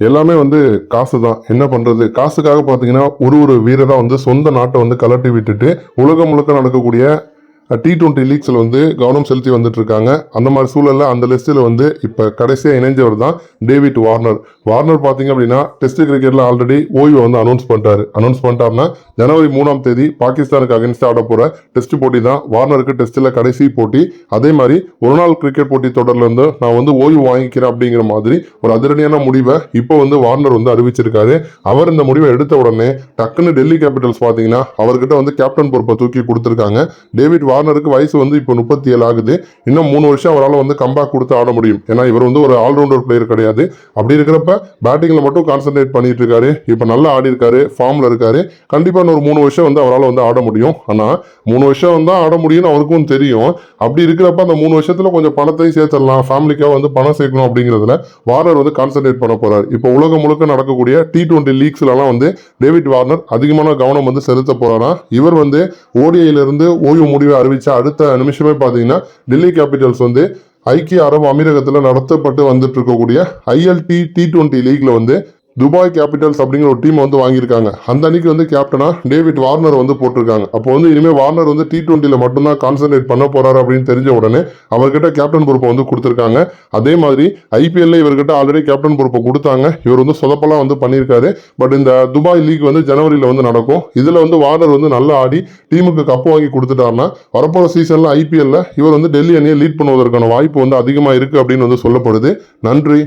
எல்லாமே வந்து காசு தான் என்ன பண்ணுறது காசுக்காக பார்த்தீங்கன்னா ஒரு ஒரு வீரராக வந்து சொந்த நாட்டை வந்து கலட்டி விட்டுட்டு உலகம் முழுக்க நடக்கக்கூடிய டி டுவெண்ட்டி லீக்ஸில் வந்து கவனம் செலுத்தி வந்துட்டு இருக்காங்க அந்த மாதிரி சூழலில் அந்த லிஸ்ட்டில் வந்து இப்போ கடைசியாக இணைஞ்சவர் தான் டேவிட் வார்னர். வார்னர் பார்த்தீங்க அப்படின்னா டெஸ்ட் கிரிக்கெட்டில் ஆல்ரெடி ஓய்வை வந்து அனௌன்ஸ் பண்ணிட்டாரு. அனௌன்ஸ் பண்ணிட்டாருன்னா ஜனவரி மூணாம் தேதி பாகிஸ்தானுக்கு அகேன்ஸ்டாக ஆட போகிற டெஸ்ட் போட்டி தான் வார்னருக்கு டெஸ்ட்டில் கடைசி போட்டி. அதே மாதிரி ஒரு நாள் கிரிக்கெட் போட்டி தொடர்ல இருந்து நான் வந்து ஓய்வு வாங்கிக்கிறேன் அப்படிங்கிற மாதிரி ஒரு அதிரடியான முடிவை இப்போ வந்து வார்னர் வந்து அறிவிச்சிருக்காரு. அவர் இந்த முடிவை எடுத்த உடனே டக்குன்னு டெல்லி கேபிட்டல்ஸ் பார்த்தீங்கன்னா அவர்கிட்ட வந்து கேப்டன் பொறுப்பை தூக்கி கொடுத்துருக்காங்க. டேவிட் வார்னருக்கு வயசு வந்து இப்போ முப்பத்தி ஏழு ஆகுது. இன்னும் மூணு வருஷம் அவரால் வந்து கம்பேக் கொடுத்து ஆட முடியும். ஏன்னா இவர் வந்து ஒரு ஆல்ரவுண்டர் பிளேயர் கிடையாது. அப்படி இருக்கிறப்ப பேட்டிங்கில் மட்டும் கான்சென்ட்ரேட் பண்ணிட்டு இருக்காரு. இப்போ நல்லா ஆடி இருக்காரு ஃபார்மில் இருக்காரு. கண்டிப்பாக இன்னொரு மூணு வருஷம் வந்து அவரால் வந்து ஆட முடியும். ஆனால் மூணு வருஷம் தான் ஆட முடியும்னு அவருக்கும் தெரியும். அப்படி இருக்கிறப்ப அந்த மூணு வருஷத்தில் கொஞ்சம் பணத்தையும் சேர்த்துடலாம். ஃபேமிலிக்காக வந்து பணம் சேர்க்கணும் அப்படிங்கிறதுல வார்னர் வந்து கான்சென்ட்ரேட் பண்ண போகிறார் இப்போ உலகம் முழுக்க நடக்கக்கூடிய டி டுவெண்ட்டி லீக்ஸ்லலாம் வந்து டேவிட் வார்னர் அதிகமான கவனம் வந்து செலுத்த போகிறாரா இவர் வந்து ஓடிஐல இருந்து ஓய்வு முடிவை அறிவிச்ச அடுத்த நிமிஷமே பார்த்தீங்கன்னா டெல்லி கேபிட்டல்ஸ் வந்து ஐக்கிய அரபு அமீரகத்தில் நடத்தப்பட்டு வந்துட்டு இருக்கக்கூடிய ஐஎல்டி டி டுவெண்ட்டி லீக்ல வந்து துபாய் கேபிட்டல்ஸ் அப்படிங்கிற ஒரு டீம் வந்து வாங்கியிருக்காங்க. அந்த அன்னைக்கு வந்து கேப்டனா டேவிட் வார்னர் வந்து போட்டிருக்காங்க. அப்போ வந்து இனிமேல் வார்னர் வந்து டி டுவெண்ட்டியில் மட்டும்தான் கான்சென்ட்ரேட் பண்ண போறாரு அப்படின்னு தெரிஞ்ச உடனே அவர்கிட்ட கேப்டன் பொறுப்பை வந்து கொடுத்துருக்காங்க. அதே மாதிரி ஐபிஎல்ல இவர்கிட்ட ஆல்ரெடி கேப்டன் பொறுப்பை கொடுத்தாங்க. இவர் வந்து சொதப்பெல்லாம் வந்து பண்ணியிருக்காரு. பட் இந்த துபாய் லீக் வந்து ஜனவரியில் வந்து நடக்கும். இதில் வந்து வார்னர் வந்து நல்லா ஆடி டீமுக்கு கப்பு வாங்கி கொடுத்துட்டாருன்னா வரப்போகிற சீசனில் ஐபிஎல்ல இவர் வந்து டெல்லி அணியை லீட் பண்ணுவதற்கான வாய்ப்பு வந்து அதிகமாக இருக்குது அப்படின்னு வந்து சொல்லப்படுது. நன்றி.